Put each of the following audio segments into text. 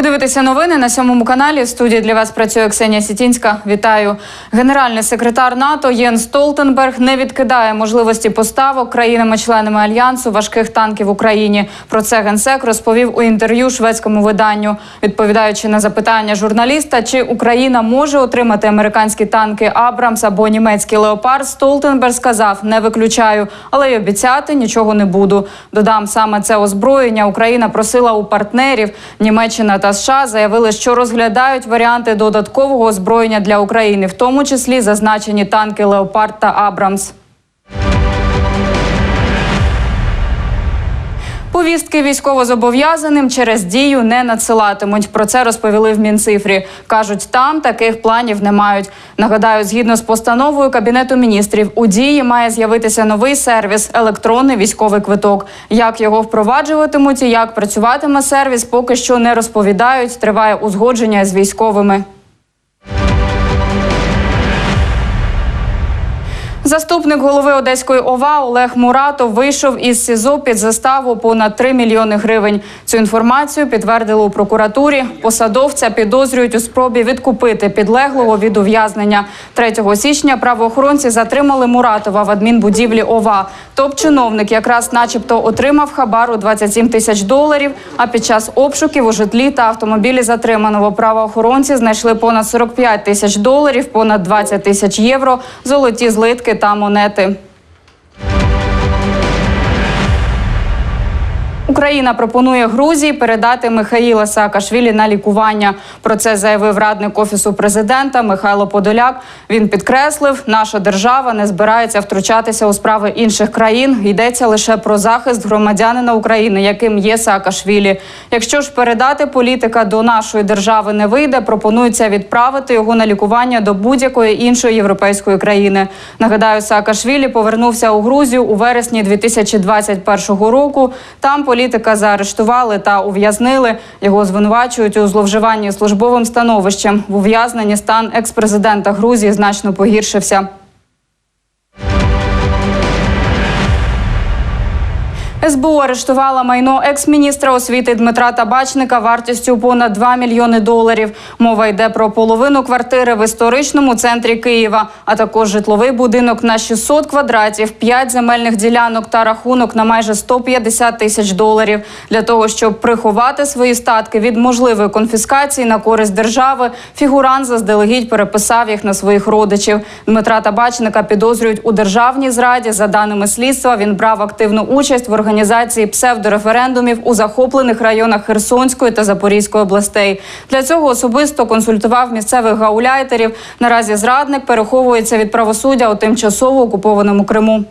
Ви дивитеся новини на сьомому каналі. В студії для вас працює Ксенія Сітінська. Вітаю. Генеральний секретар НАТО Єн Столтенберг не відкидає можливості поставок країнами-членами альянсу важких танків в Україні. Про це генсек розповів у інтерв'ю шведському виданню, відповідаючи на запитання журналіста, чи Україна може отримати американські танки Абрамс або німецький леопард. Столтенберг сказав: не виключаю, але й обіцяти нічого не буду. Додам саме це озброєння. Україна просила у партнерів Німеччина та США заявили, що розглядають варіанти додаткового озброєння для України, в тому числі зазначені танки Леопард та Абрамс. Повістки військовозобов'язаним через дію не надсилатимуть. Про це розповіли в Мінцифрі. кажуть, там таких планів не мають. Нагадаю, згідно з постановою кабінету міністрів, у дії має з'явитися новий сервіс електронний військовий квиток. Як його впроваджуватимуть і як працюватиме сервіс, поки що не розповідають. Триває узгодження з військовими. Заступник голови Одеської ОВА Олег Муратов вийшов із СІЗО під заставу понад 3 мільйони гривень. Цю інформацію підтвердили у прокуратурі. Посадовця підозрюють у спробі відкупити підлеглого від ув'язнення. 3 січня правоохоронці затримали Муратова в адмінбудівлі ОВА. Топ-чиновник якраз, начебто, отримав хабар у 27 тисяч доларів. А під час обшуків у житлі та автомобілі затриманого правоохоронці знайшли понад 45 тисяч доларів, понад 20 тисяч євро, золоті злитки та монети. Україна пропонує Грузії передати Михаїла Саакашвілі на лікування. Про це заявив радник офісу президента Михайло Подоляк. Він підкреслив, наша держава не збирається втручатися у справи інших країн. Йдеться лише про захист громадянина України, яким є Саакашвілі. Якщо ж передати політика до нашої держави не вийде, пропонується відправити його на лікування до будь-якої іншої європейської країни. Нагадаю, Саакашвілі повернувся у Грузію у вересні 2021 року. Там політика заарештували та ув'язнили. Його звинувачують у зловживанні службовим становищем. В ув'язненні стан екс-президента Грузії значно погіршився. СБУ арештувала майно екс-міністра освіти Дмитра Табачника вартістю понад 2 мільйони доларів. Мова йде про половину квартири в історичному центрі Києва, а також житловий будинок на 600 квадратів, 5 земельних ділянок та рахунок на майже 150 тисяч доларів. Для того щоб приховати свої статки від можливої конфіскації на користь держави, фігурант заздалегідь переписав їх на своїх родичів. Дмитра Табачника підозрюють у державній зраді. За даними слідства, він брав активну участь в організації псевдореферендумів у захоплених районах Херсонської та Запорізької областей. Для цього особисто консультував місцевих гауляйтерів. Наразі зрадник переховується від правосуддя у тимчасово окупованому Криму.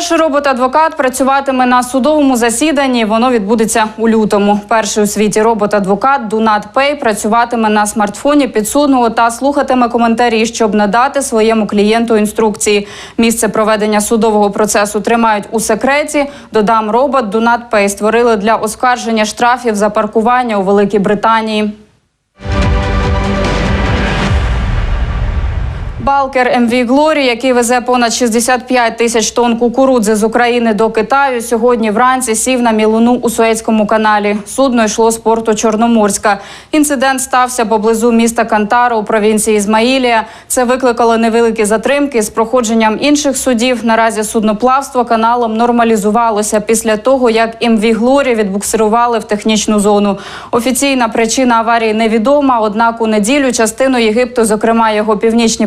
Перший робот-адвокат працюватиме на судовому засіданні. Воно відбудеться у лютому. Перший у світі робот-адвокат Дунат Пей працюватиме на смартфоні підсудного та слухатиме коментарі, щоб надати своєму клієнту інструкції. Місце проведення судового процесу тримають у секреті. Додам робот Дунат Пей створили для оскарження штрафів за паркування у Великій Британії. Балкер МВ Глорі, який везе понад 65 тисяч тонн кукурудзи з України до Китаю, сьогодні вранці сів на мілуну у Суецькому каналі. Судно йшло з порту Чорноморська. Інцидент стався поблизу міста Кантаро у провінції Ізмаїлія. Це викликало невеликі затримки з проходженням інших судів. Наразі судноплавство каналом нормалізувалося після того, як МВ Глорі відбуксирували в технічну зону. Офіційна причина аварії невідома. Однак у неділю частину Єгипту, зокрема його північні